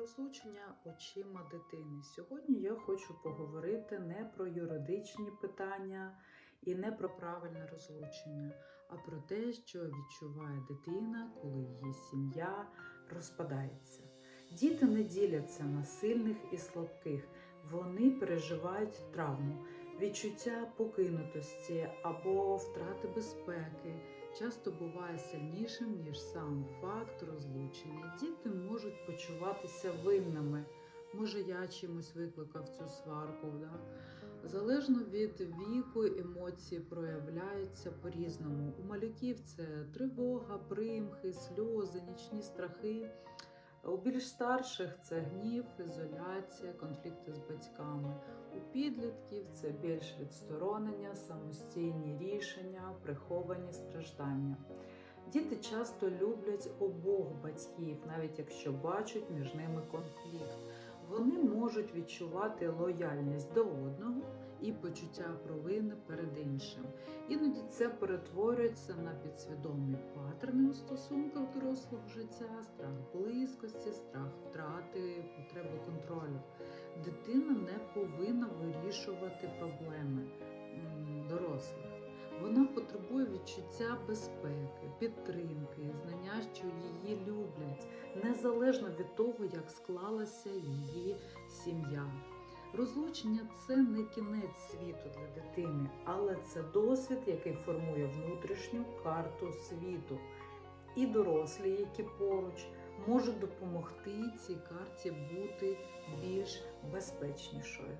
розлучення очима дитини. Сьогодні я хочу поговорити не про юридичні питання і не про правильне розлучення, а про те, що відчуває дитина, коли її сім'я розпадається. Діти не діляться на сильних і слабких, вони переживають травму, відчуття покинутості або втрати безпеки часто буває сильнішим, ніж сам факт розлучення. Діти можуть почуватися винними. Може, я чимось викликав цю сварку. Да? Залежно від віку, емоції проявляються по-різному. У малюків це тривога, примхи, сльози, нічні страхи. У більш старших це гнів, ізоляція, конфлікти з батьками. Підлітків це більш відсторонення, самостійні рішення, приховані страждання. Діти часто люблять обох батьків, навіть якщо бачать між ними конфлікт. Вони можуть відчувати лояльність до одного і почуття провини перед іншим. Іноді це перетворюється на підсвідомі паттерни у стосунках дорослого життя, страх близькості, страх втрати, потреби контролю. Дитина не повинна вирішувати проблеми дорослих. Вона потребує відчуття безпеки, підтримки, знання, що її люблять, незалежно від того, як склалася її сім'я. Розлучення це не кінець світу для дитини, але це досвід, який формує внутрішню карту світу. І дорослі, які поруч, можуть допомогти цій карті бути більш безпечнішою.